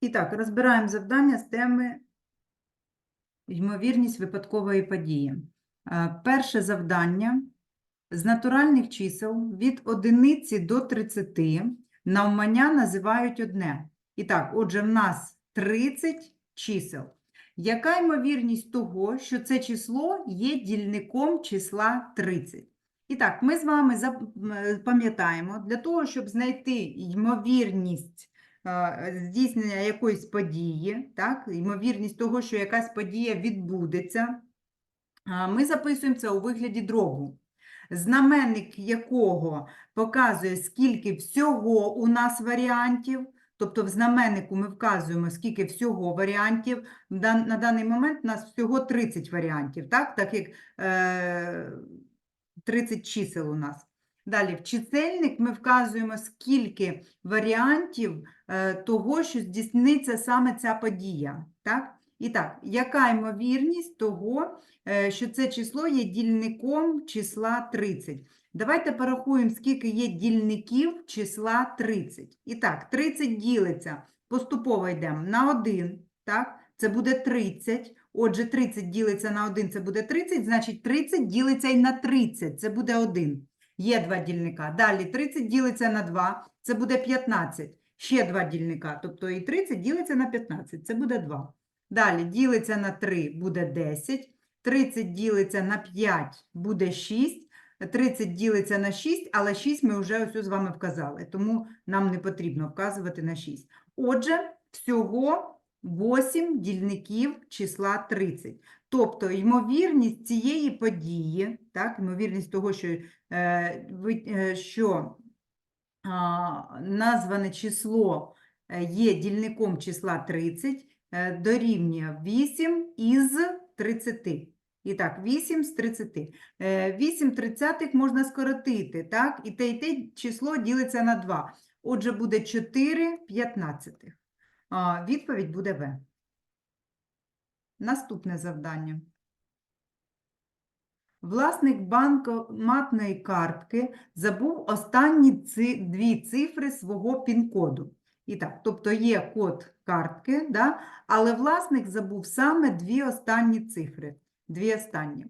І так, розбираємо завдання з теми ймовірність випадкової події. Е, Перше завдання з натуральних чисел від одиниці до 30 навмання називають одне. І так, отже, в нас 30 чисел. Яка ймовірність того, що це число є дільником числа 30? І так, ми з вами зап- пам'ятаємо, для того, щоб знайти ймовірність е, здійснення якоїсь події, так, ймовірність того, що якась подія відбудеться, ми записуємо це у вигляді дробу, знаменник якого показує, скільки всього у нас варіантів, тобто в знаменнику ми вказуємо, скільки всього варіантів. На даний момент у нас всього 30 варіантів, так, так як е, 30 чисел у нас. Далі, в чисельник ми вказуємо, скільки варіантів е, того, що здійсниться саме ця подія. Так? І так, яка ймовірність того, е, що це число є дільником числа 30? Давайте порахуємо, скільки є дільників числа 30. І так, 30 ділиться, поступово йдемо на 1, так? Це буде 30. Отже, 30 ділиться на 1, це буде 30, значить 30 ділиться і на 30, це буде 1. Є два дільника. Далі 30 ділиться на 2, це буде 15. Ще два дільника, тобто і 30 ділиться на 15, це буде 2. Далі ділиться на 3, буде 10. 30 ділиться на 5, буде 6. 30 ділиться на 6, але 6 ми вже ось з вами вказали, тому нам не потрібно вказувати на 6. Отже, всього 8 дільників числа 30. Тобто, ймовірність цієї події, так, ймовірність того, що, е, е, що назване число е, є дільником числа 30, е, дорівнює 8 із 30. І так, 8 з 30. Е, 8 тридцятих можна скоротити, так? І те, і те число ділиться на 2. Отже, буде 4 п'ятнадцятих. Відповідь буде В. Наступне завдання. Власник банкоматної картки забув останні ци- дві цифри свого пін-коду. І так, тобто є код картки, да? але власник забув саме дві останні цифри. Дві останні.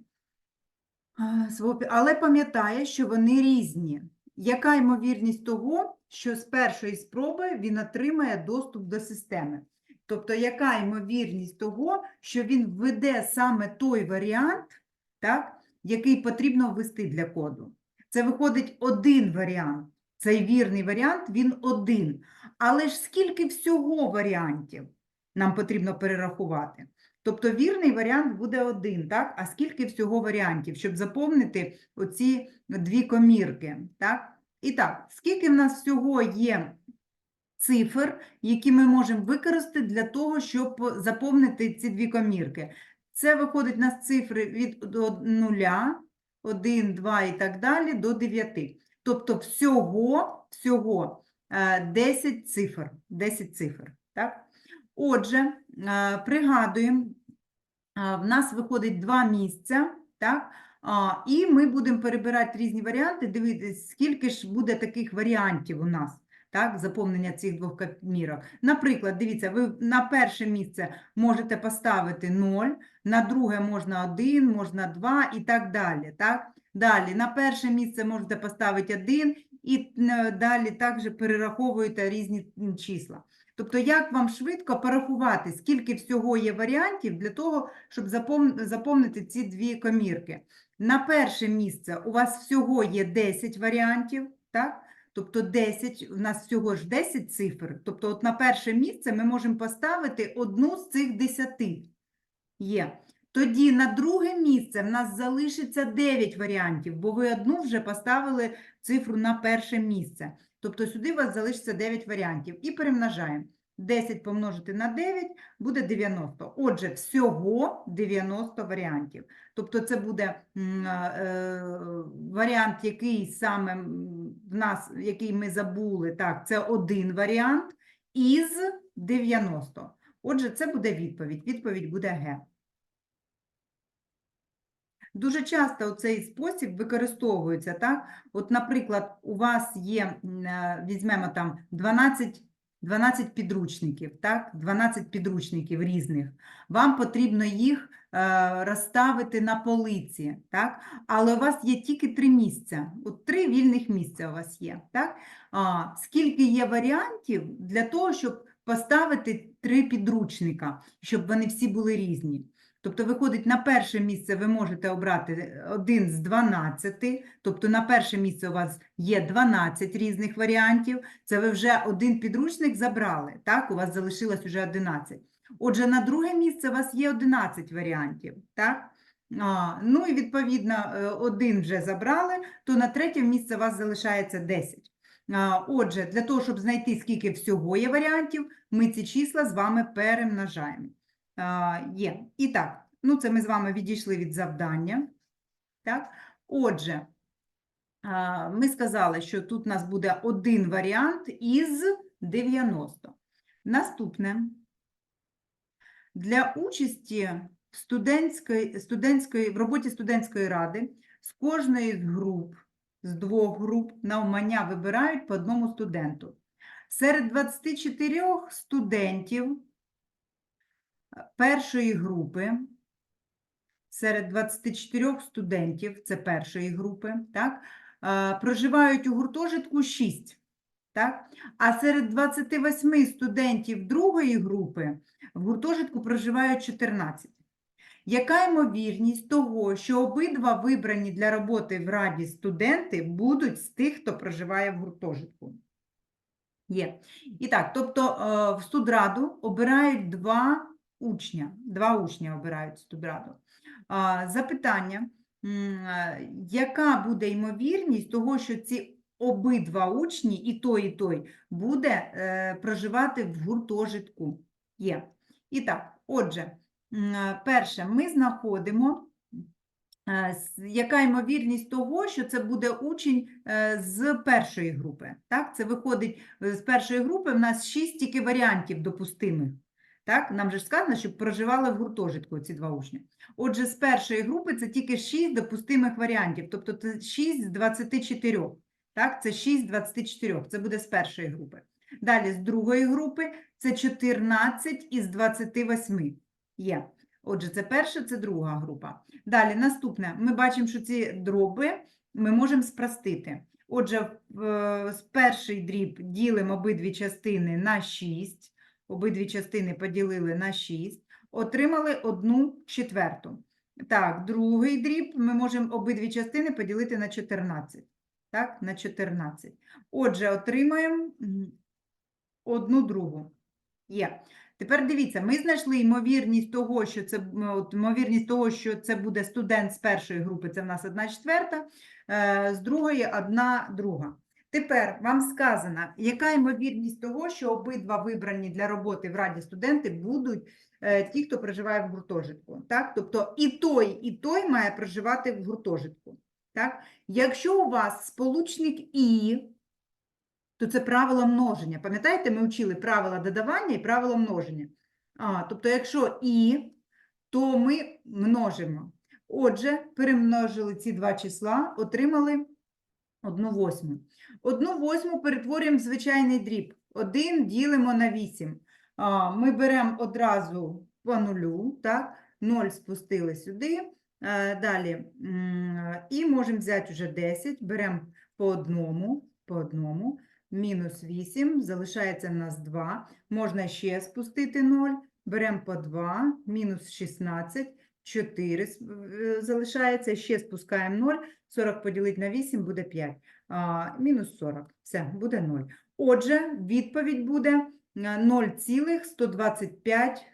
Але пам'ятає, що вони різні. Яка ймовірність того, що з першої спроби він отримає доступ до системи? Тобто, яка ймовірність того, що він введе саме той варіант, так, який потрібно ввести для коду? Це виходить один варіант. Цей вірний варіант, він один. Але ж скільки всього варіантів нам потрібно перерахувати? Тобто вірний варіант буде один, так? А скільки всього варіантів, щоб заповнити оці дві комірки, так? І так, скільки в нас всього є цифр, які ми можемо використати для того, щоб заповнити ці дві комірки? Це виходить у нас цифри від до нуля, 1, 2 і так далі, до 9. Тобто всього, всього е, 10 цифр, 10 цифр, так? Отже, е, пригадуємо, в нас виходить два місця, так? І ми будемо перебирати різні варіанти, дивитися, скільки ж буде таких варіантів у нас, так, заповнення цих двох комірок. Наприклад, дивіться, ви на перше місце можете поставити 0, на друге можна 1, можна 2 і так далі, так? Далі, на перше місце можете поставити 1 і е, далі також перераховуєте різні числа. Тобто, як вам швидко порахувати, скільки всього є варіантів для того, щоб заповнити ці дві комірки. На перше місце у вас всього є 10 варіантів, так? Тобто 10, у нас всього ж 10 цифр. Тобто, от на перше місце ми можемо поставити одну з цих 10. Є. Тоді на друге місце в нас залишиться 9 варіантів, бо ви одну вже поставили цифру на перше місце. Тобто сюди у вас залишиться 9 варіантів. І перемножаємо. 10 помножити на 9 буде 90. Отже, всього 90 варіантів. Тобто це буде е, варіант, який саме в нас, який ми забули, так, це один варіант із 90. Отже, це буде відповідь. Відповідь буде Г. Дуже часто цей спосіб використовується, так? От, наприклад, у вас є, е, візьмемо там 12 12 підручників, так? 12 підручників різних. Вам потрібно їх е, розставити на полиці, так? Але у вас є тільки три місця. От три вільних місця у вас є, так? А, скільки є варіантів для того, щоб поставити три підручника, щоб вони всі були різні? Тобто, виходить, на перше місце ви можете обрати один з 12, тобто на перше місце у вас є 12 різних варіантів, це ви вже один підручник забрали, так? У вас залишилось вже 11. Отже, на друге місце у вас є 11 варіантів, так? А, ну і відповідно е, один вже забрали, то на третє місце у вас залишається 10. А, Отже, для того, щоб знайти, скільки всього є варіантів, ми ці числа з вами перемножаємо. А, Є. І так, ну це ми з вами відійшли від завдання. Так? Отже, ми сказали, що тут у нас буде один варіант із 90. Наступне. Для участі в студентської, студентської, в роботі студентської ради з кожної з груп, з двох груп навмання вибирають по одному студенту. Серед 24 студентів е, першої групи, серед 24 студентів, це першої групи, так, е, проживають у гуртожитку 6. Так? А серед 28 студентів другої групи в гуртожитку проживають 14. Яка ймовірність того, що обидва вибрані для роботи в раді студенти будуть з тих, хто проживає в гуртожитку? Є. І так, тобто е, в студраду обирають два учня. Два учня обирають студраду. Запитання, яка буде ймовірність того, що ці обидва учні, і той, і той, буде е, проживати в гуртожитку? Є. І так, отже, перше, ми знаходимо, е, яка ймовірність того, що це буде учень е, з першої групи. Так, це виходить з першої групи, в нас шість тільки варіантів допустимих. Так, нам же сказано, щоб проживали в гуртожитку ці два учні. Отже, з першої групи це тільки 6 допустимих варіантів, тобто це 6 з 24. Так, це 6 з 24, це буде з першої групи. Далі з другої групи це 14 із 28 є. Отже, це перша, це друга група. Далі наступне. Ми бачимо, що ці дроби ми можемо спростити. Отже, е, з перший дріб ділимо обидві частини на 6. Обидві частини поділили на 6. Отримали одну четверту. Так, другий дріб ми можемо обидві частини поділити на 14. Так, на 14. Отже, отримаємо одну другу. Є. Тепер дивіться, ми знайшли ймовірність того, що це от, ймовірність того, що це буде студент з першої групи, це в нас одна четверта, е, з другої одна друга. Тепер вам сказано, яка ймовірність того, що обидва вибрані для роботи в раді студенти будуть е, ті, хто проживає в гуртожитку. Так? Тобто і той, і той має проживати в гуртожитку. Так? Якщо у вас сполучник і, то це правило множення. Пам'ятаєте, ми вчили правила додавання і правила множення. А, тобто, якщо і, то ми множимо. Отже, перемножили ці два числа, отримали одну восьму. Одну восьму перетворюємо в звичайний дріб. 1 ділимо на 8. Ми беремо одразу по нулю, так? 0 спустили сюди. Е, Далі, і можемо взяти вже 10, беремо по одному, по одному, мінус 8, залишається в нас 2, можна ще спустити 0, беремо по 2, мінус 16, 4 е, залишається, ще спускаємо 0, 40 поділити на 8 буде 5, а, мінус 40, все, буде 0. Отже, відповідь буде е, 0,125.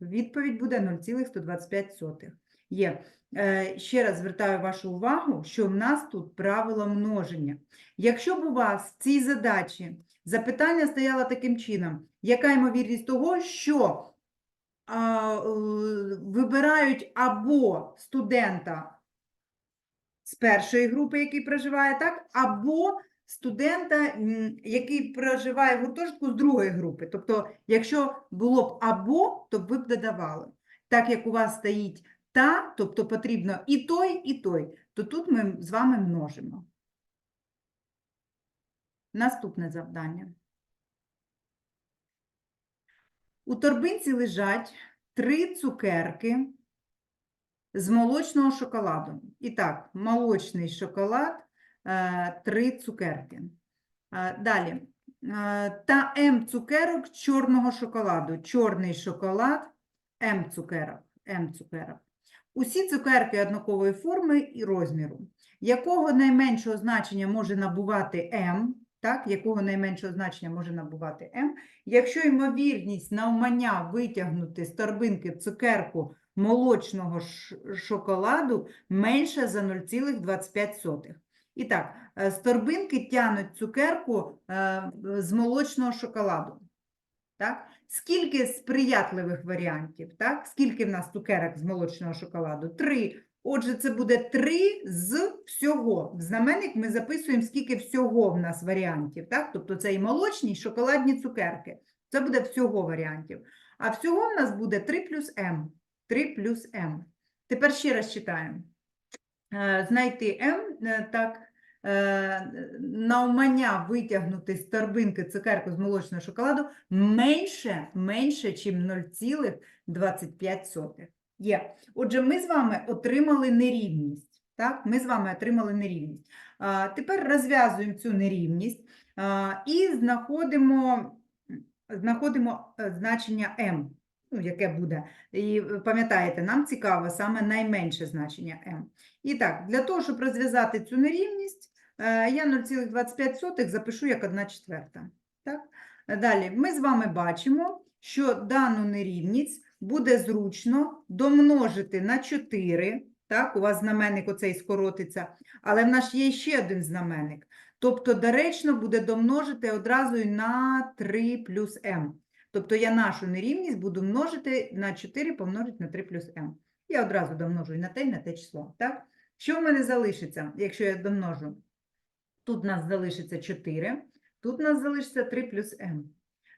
Відповідь буде 0,125. Є. Е, Ще раз звертаю вашу увагу, що в нас тут правило множення. Якщо б у вас в цій задачі запитання стояло таким чином, яка ймовірність того, що е, вибирають або студента з першої групи, який проживає, так, або студента, який проживає в гуртожитку з другої групи. Тобто, якщо було б або, то ви б додавали. Так як у вас стоїть та, тобто потрібно і той, і той, то тут ми з вами множимо. Наступне завдання. У торбинці лежать три цукерки з молочного шоколаду. І так, молочний шоколад, е, три цукерки. Е, Далі. Е, Та М цукерок чорного шоколаду. Чорний шоколад, М цукерок. М цукерок. Усі цукерки однакової форми і розміру. Якого найменшого значення може набувати М, так, якого найменшого значення може набувати М, якщо ймовірність навмання витягнути з торбинки цукерку молочного шоколаду менша за 0,25. І так, е, з торбинки тянуть цукерку е, з молочного шоколаду. Так? Скільки сприятливих варіантів? Так? Скільки в нас цукерок з молочного шоколаду? Три. Отже, це буде три з всього. В знаменник ми записуємо, скільки всього в нас варіантів. Так? Тобто це і молочні, і шоколадні цукерки. Це буде всього варіантів. А всього в нас буде 3 плюс М. 3 плюс М. Тепер ще раз читаємо. Е, Знайти М, е, так, е, навмання витягнути з торбинки цукерку з молочного шоколаду менше, менше, чим 0,25. Є. Отже, ми з вами отримали нерівність. Так? Ми з вами отримали нерівність. А, тепер розв'язуємо цю нерівність а, і знаходимо, знаходимо е, значення m, ну, яке буде. І е, пам'ятаєте, нам цікаво саме найменше значення m. І так, для того, щоб розв'язати цю нерівність, е, я 0,25 запишу як 1 четверта. Так? Далі, ми з вами бачимо, що дану нерівність буде зручно домножити на 4. Так, у вас знаменник оцей скоротиться, але в нас є ще один знаменник. Тобто, доречно буде домножити одразу і на 3 плюс m. Тобто я нашу нерівність буду множити на 4 помножити на 3 плюс m. Я одразу домножу і на те, і на те число. Так? Що в мене залишиться, якщо я домножу? Тут у нас залишиться 4, тут у нас залишиться 3 плюс m.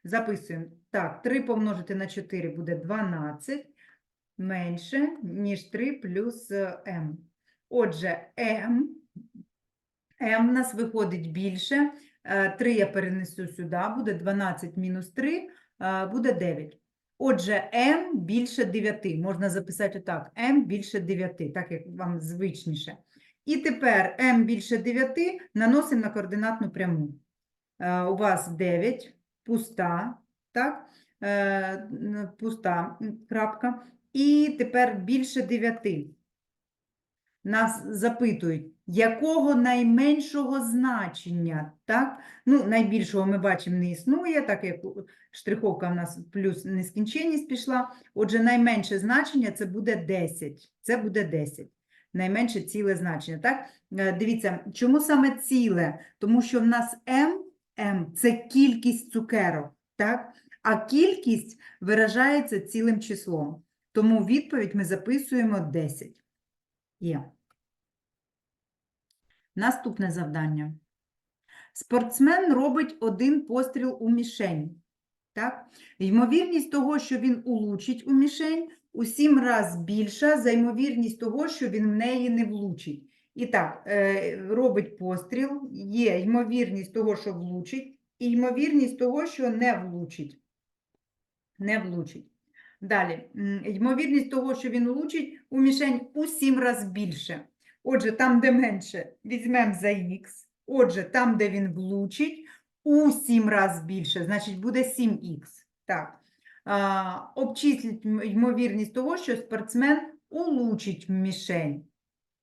Записуємо. Так, 3 помножити на 4 буде 12, менше, ніж 3 плюс е, m. Отже, m, m у нас виходить більше. 3 я перенесу сюди, буде 12 мінус 3, е, буде 9. Отже, m більше 9. Можна записати так, m більше 9, так як вам звичніше. І тепер m більше 9 наносимо на координатну пряму. Е, У вас 9, пуста, так? Е, Пуста крапка. І тепер більше 9. Нас запитують, якого найменшого значення, так? Ну, найбільшого ми бачимо не існує, так як штриховка в нас плюс нескінченність пішла. Отже, найменше значення це буде 10. Це буде 10. Найменше ціле значення, так? Е, Дивіться, чому саме ціле? Тому що в нас m, m – це кількість цукерок, так? А кількість виражається цілим числом. Тому відповідь ми записуємо 10. Є. Наступне завдання. Спортсмен робить один постріл у мішень. Так? Ймовірність того, що він улучить у мішень, у сім раз більша за ймовірність того, що він в неї не влучить. І так, е, робить постріл, є ймовірність того, що влучить, і ймовірність того, що не влучить. Не влучить. Далі, ймовірність того, що він влучить у мішень у сім раз більше. Отже, там, де менше, візьмемо за х. Отже, там, де він влучить, у 7 раз більше, значить буде 7х. Так. А, обчисліть ймовірність того, що спортсмен улучить мішень.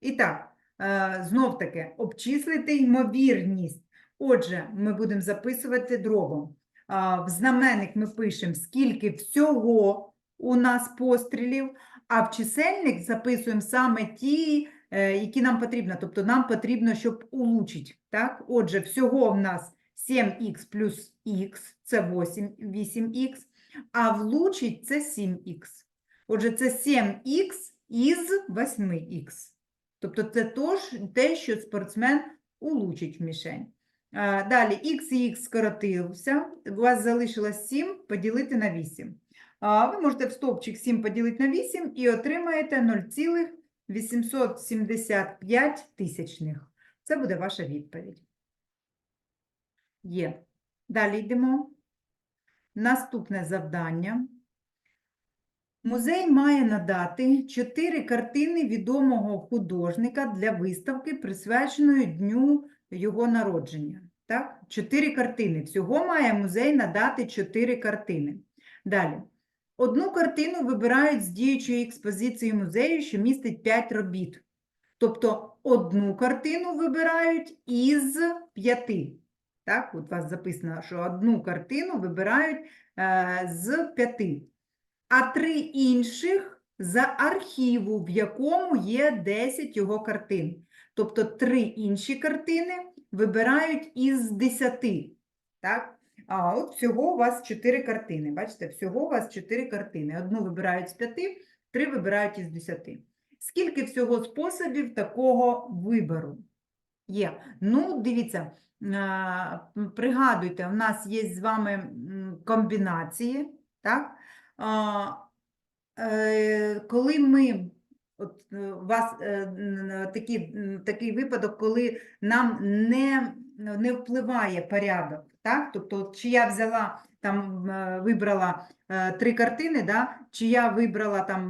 І так, е, знов таки, обчислити ймовірність. Отже, ми будемо записувати дробом. В знаменник ми пишемо, скільки всього у нас пострілів, а в чисельник записуємо саме ті, е, які нам потрібно. Тобто нам потрібно, щоб улучшити. Так? Отже, всього в нас 7х плюс х, це 8, 8х, а влучить це 7х. Отже, це 7х із 8х. Тобто це тож, те, що спортсмен улучить в мішень. А, Далі х і х скоротився, у вас залишилось 7 поділити на 8. Ви можете в стовпчик 7 поділити на 8 і отримаєте 0,875 тисячних. Це буде ваша відповідь. Є. Далі йдемо. Наступне завдання. Музей має надати чотири картини відомого художника для виставки, присвяченої дню його народження. Так? Чотири картини. Всього має музей надати чотири картини. Далі. Одну картину вибирають з діючої експозиції музею, що містить 5 робіт. Тобто одну картину вибирають із п'яти. Так, от у вас записано, що одну картину вибирають е, з п'яти, а три інших за архіву, в якому є 10 його картин. Тобто три інші картини вибирають із 10. Так? А от всього у вас 4 картини. Бачите, всього у вас 4 картини. Одну вибирають з 5, три вибирають із 10. Скільки всього способів такого вибору є? Ну, дивіться, пригадуйте, у нас є з вами комбінації, так? Е, Коли ми, от е, у вас е, такі, такий випадок, коли нам не, не впливає порядок, так? Тобто, чи я взяла там, е, вибрала три картини, да? чи я вибрала там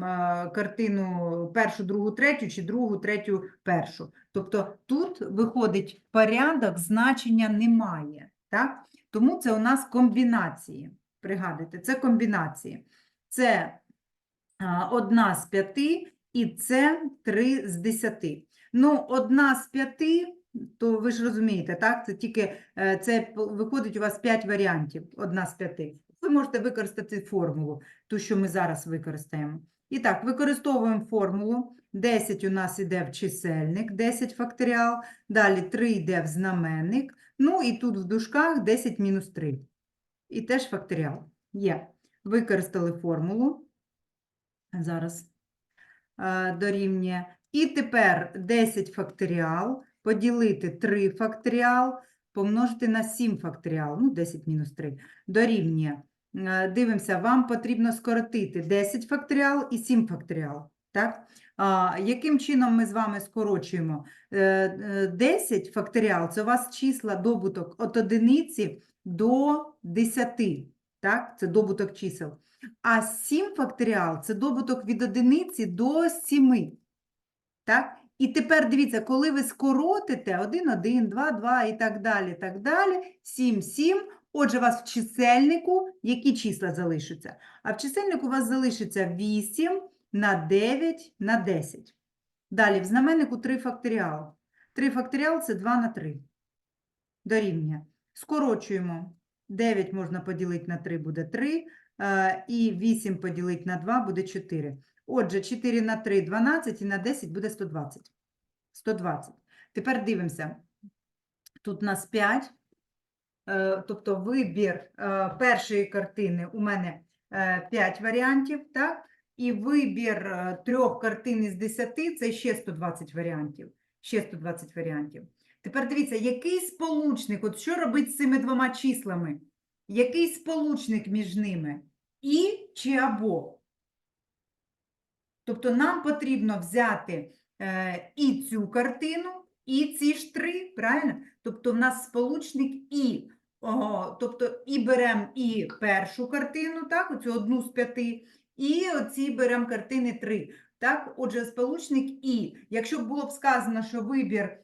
картину першу, другу, третю, чи другу, третю, першу. Тобто тут виходить порядок, значення немає. Так? Тому це у нас комбінації. Пригадуйте, це комбінації. Це одна з п'яти, і це три з десяти. Ну, одна з п'яти, то ви ж розумієте, так? Це тільки е, це виходить у вас п'ять варіантів, одна з п'яти. Ви можете використати формулу, ту, що ми зараз використаємо. І так, використовуємо формулу. 10 у нас іде в чисельник, 10 факторіал, далі 3 йде в знаменник, ну і тут в дужках 10 мінус 3. І теж факторіал. Є. Використали формулу. Зараз дорівнює. І тепер 10 факторіал поділити 3 факторіал, помножити на 7 факторіал, ну 10 мінус 3, дорівнює. Е, Дивимося, вам потрібно скоротити 10 факторіал і 7 факторіал. Так? А, яким чином ми з вами скорочуємо? Е, е, 10 факторіал – це у вас числа добуток від одиниці до 10. Так? Це добуток чисел. А 7 факторіал – це добуток від одиниці до 7. Так? І тепер дивіться, коли ви скоротите 1, 1, 2, 2 і так далі, так далі, 7, 7, отже, у вас в чисельнику які числа залишаться? А в чисельнику у вас залишиться 8 на 9 на 10. Далі, в знаменнику 3 факторіал. 3 факторіал – це 2 на 3. Дорівнює. Скорочуємо. 9 можна поділити на 3 буде 3, е, і 8 поділити на 2 буде 4. Отже, 4 на 3 – 12, і на 10 буде 120. 120. Тепер дивимося. Тут у нас 5. Е, Тобто вибір е, першої картини у мене 5 варіантів, так? І вибір е, трьох картин із 10 – це ще 120 варіантів. Ще 120 варіантів. Тепер дивіться, який сполучник, от що робить з цими двома числами? Який сполучник між ними? І чи або? Тобто нам потрібно взяти е, і цю картину, і ці ж три, правильно? Тобто в нас сполучник і. Ого, тобто і беремо і першу картину, так, оцю одну з п'яти, і оці беремо картини три. Так, отже, сполучник і. Якщо б було б сказано, що вибір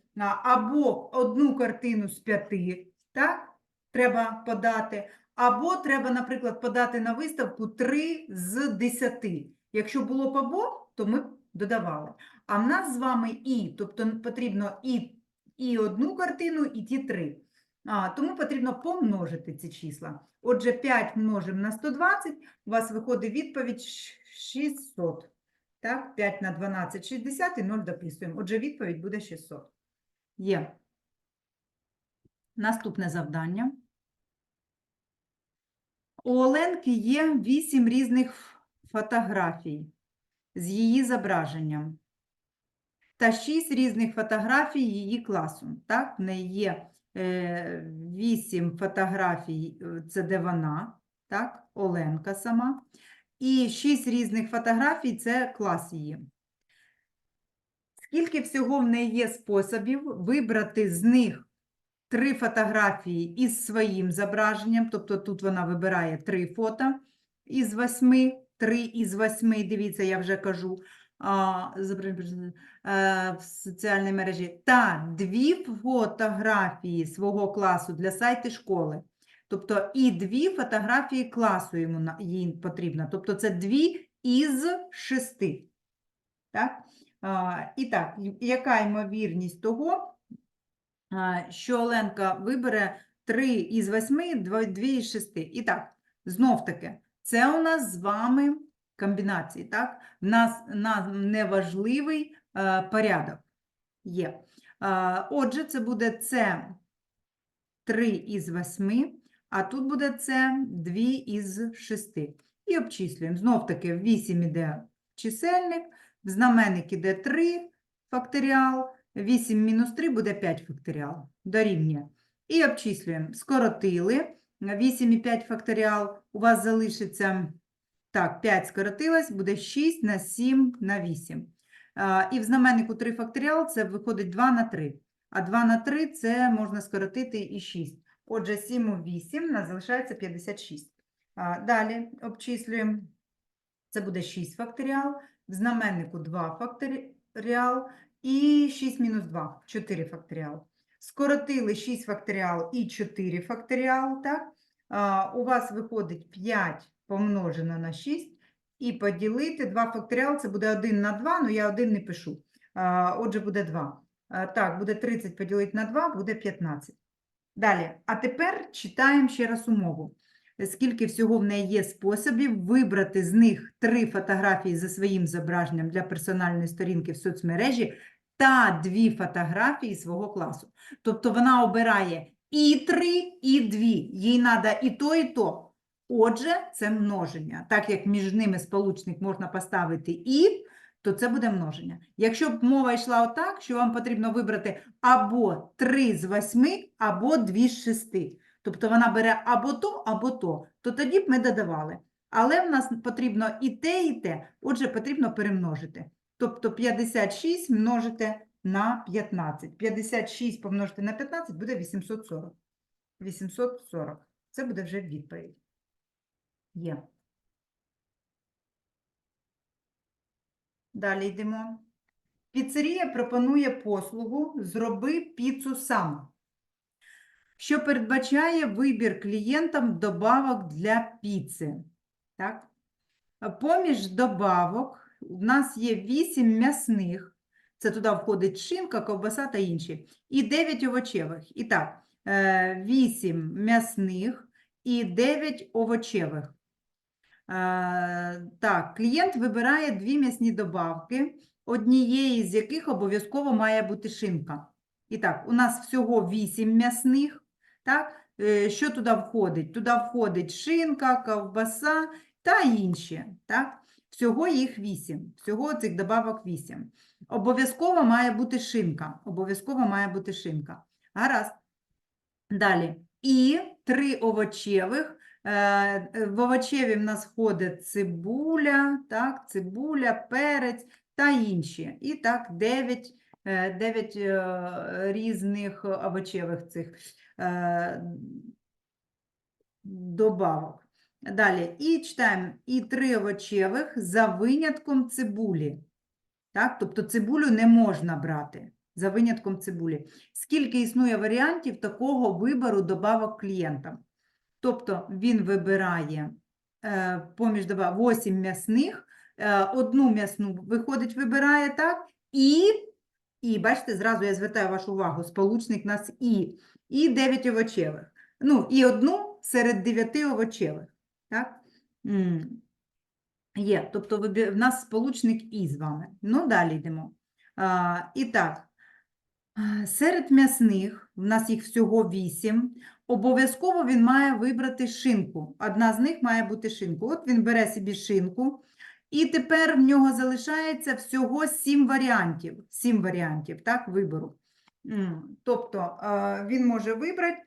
або одну картину з п'яти, так, треба подати, або треба, наприклад, подати на виставку три з десяти. Якщо було б то ми додавали. А в нас з вами і, тобто потрібно і, і одну картину, і ті три. А, тому потрібно помножити ці числа. Отже, 5 множимо на 120, у вас виходить відповідь 600. Так, 5 на 12 – 60 і 0 дописуємо. Отже, відповідь буде 600. Є. Наступне завдання. У Оленки є 8 різних фотографій з її зображенням та 6 різних фотографій її класу. Так, в неї є е, фотографій, е, це де вона, так, Оленка сама, і 6 різних фотографій це клас її. Скільки всього в неї є способів вибрати з них три фотографії із своїм зображенням, тобто тут вона вибирає три фото із восьми, три із восьми, дивіться, я вже кажу, е, в соціальній мережі, та дві фотографії свого класу для сайту школи. Тобто і дві фотографії класу йому їй потрібно. Тобто це дві із шести. Так? І так, яка ймовірність того, що Оленка вибере 3 із 8, 2, 2 із 6. І так, знов таки, це у нас з вами комбінації, так? В нас, нам неважливий е, порядок є. Отже, це буде це 3 із 8, а тут буде це 2 із 6. І обчислюємо. Знов таки, в 8 іде чисельник, в знаменник іде 3 факторіал, 8 мінус 3 буде 5 факторіал. Дорівнює. І обчислюємо. Скоротили. 8 і 5 факторіал. У вас залишиться, так, 5 скоротилось, буде 6 на 7 на 8. І в знаменнику 3 факторіал це виходить 2 на 3. А 2 на 3 це можна скоротити і 6. Отже, 7 у 8 у нас залишається 56. Далі обчислюємо. Це буде 6 факторіал, в знаменнику 2 факторіал і 6 мінус 2 – 4 факторіал. Скоротили 6 факторіал і 4 факторіал, так? А, у вас виходить 5 помножено на 6 і поділити 2 факторіал, це буде 1 на 2, але я 1 не пишу. А, отже, буде 2. А, так, буде 30 поділити на 2, буде 15. Далі, а тепер читаємо ще раз умову. Скільки всього в неї є способів вибрати з них три фотографії за своїм зображенням для персональної сторінки в соцмережі та дві фотографії свого класу. Тобто вона обирає і три, і дві. Їй треба і то, і то. Отже, це множення. Так як між ними сполучник можна поставити і, то це буде множення. Якщо б мова йшла отак, що вам потрібно вибрати або 3 з 8, або 2 з 6. Тобто вона бере або то, або то, то тоді б ми додавали. Але в нас потрібно і те, і те. Отже, потрібно перемножити. Тобто 56 множити на 15. 56 помножити на 15 буде 840. 840. Це буде вже відповідь. Є. Далі йдемо. Піцерія пропонує послугу «Зроби піцу сам», що передбачає вибір клієнтам добавок для піци. Так? Поміж добавок у нас є 8 м'ясних, це туди входить шинка, ковбаса та інші, і 9 овочевих. І так, 8 м'ясних і 9 овочевих. Е, Так, клієнт вибирає дві м'ясні добавки, однієї з яких обов'язково має бути шинка. І так, у нас всього 8 м'ясних. Так? Е, Що туди входить? Туди входить шинка, ковбаса та інші. Так? Всього їх 8. Всього цих добавок 8. Обов'язково має бути шинка. Обов'язково має бути шинка. Гаразд. Далі. І три овочевих. Е, е, В овочеві в нас входить цибуля, так, цибуля, перець та інші. І так, 9, 9 різних овочевих цих е, добавок. Далі. І читаємо і три овочевих за винятком цибулі. Так? Тобто цибулю не можна брати за винятком цибулі. Скільки існує варіантів такого вибору добавок клієнтам? Тобто він вибирає е, поміж добавок 8 м'ясних, е, одну м'ясну виходить, вибирає так, і, і бачите, зразу я звертаю вашу увагу, сполучник нас і, і 9 овочевих. Ну, і одну серед 9 овочевих. Так? Є, тобто в нас сполучник і з вами. Ну, далі йдемо. А, і так, серед м'ясних, в нас їх всього 8, обов'язково він має вибрати шинку. Одна з них має бути шинку. От він бере собі шинку, і тепер в нього залишається всього 7 варіантів. 7 варіантів, так, вибору. Тобто він може вибрати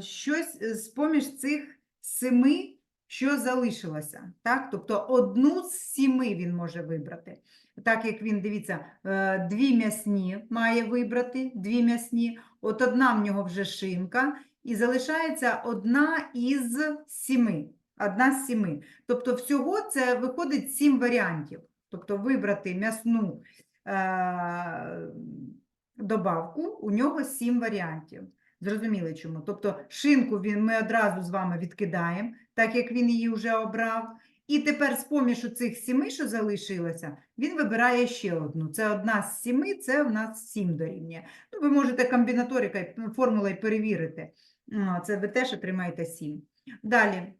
щось з поміж цих семи що залишилося. Так? Тобто одну з сіми він може вибрати. Так як він, дивіться, е, дві м'ясні має вибрати, дві м'ясні, от одна в нього вже шинка, і залишається одна із сіми. Одна з сіми. Тобто всього це виходить сім варіантів. Тобто вибрати м'ясну е, добавку, у нього сім варіантів. Зрозуміли чому? Тобто шинку він, ми одразу з вами відкидаємо, так як він її вже обрав. І тепер з поміж цих сіми, що залишилося, він вибирає ще одну. Це одна з сіми, це в нас сім дорівнює. Ну, ви можете комбінаторикою, ну, формулою перевірити. Це ви теж отримаєте сім. Далі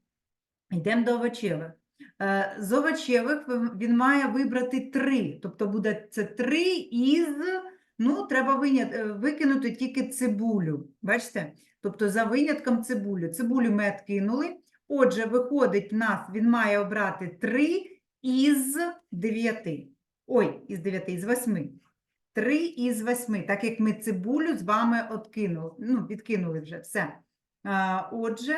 йдемо до овочевих. Е, З овочевих він має вибрати три, тобто буде це три із, ну, треба виня- е, викинути тільки цибулю. Бачите? Тобто за винятком цибулю. Цибулю ми відкинули. Отже, виходить в нас, він має обрати 3 із 9. Ой, із 9, із 8. 3 із 8, так як ми цибулю з вами откинули, ну, відкинули вже все. Отже,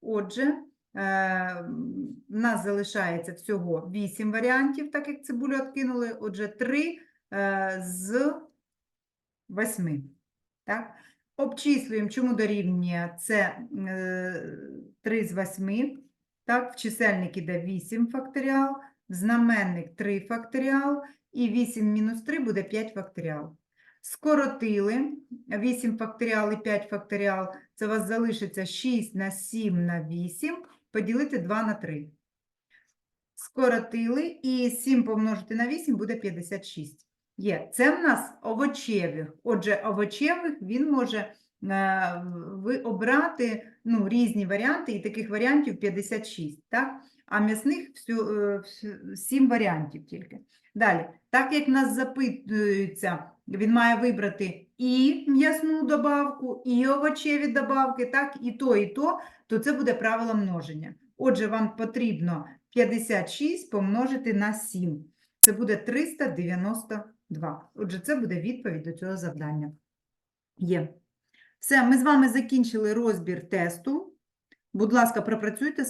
отже, е, в нас залишається всього 8 варіантів, так як цибулю откинули. Отже, 3 е, з 8. Так? Обчислюємо, чому дорівнює це е, 3 з 8. Так, в чисельник іде 8 факторіал, в знаменник 3 факторіал, і 8 мінус 3 буде 5 факторіал. Скоротили 8 факторіал і 5 факторіал, це у вас залишиться 6 на 7 на 8, поділити 2 на 3. Скоротили, і 7 помножити на 8 буде 56. Є. Це в нас овочевих. Отже, овочевих він може е, ви обрати ну, різні варіанти, і таких варіантів 56, так? А м'ясних всю, е, 7 варіантів тільки. Далі, так як нас запитується, він має вибрати і м'ясну добавку, і овочеві добавки, так, і то, і то, то це буде правило множення. Отже, вам потрібно 56 помножити на 7. Це буде 392. Отже, це буде відповідь до цього завдання. Є. Все, ми з вами закінчили розбір тесту. Будь ласка, пропрацюйте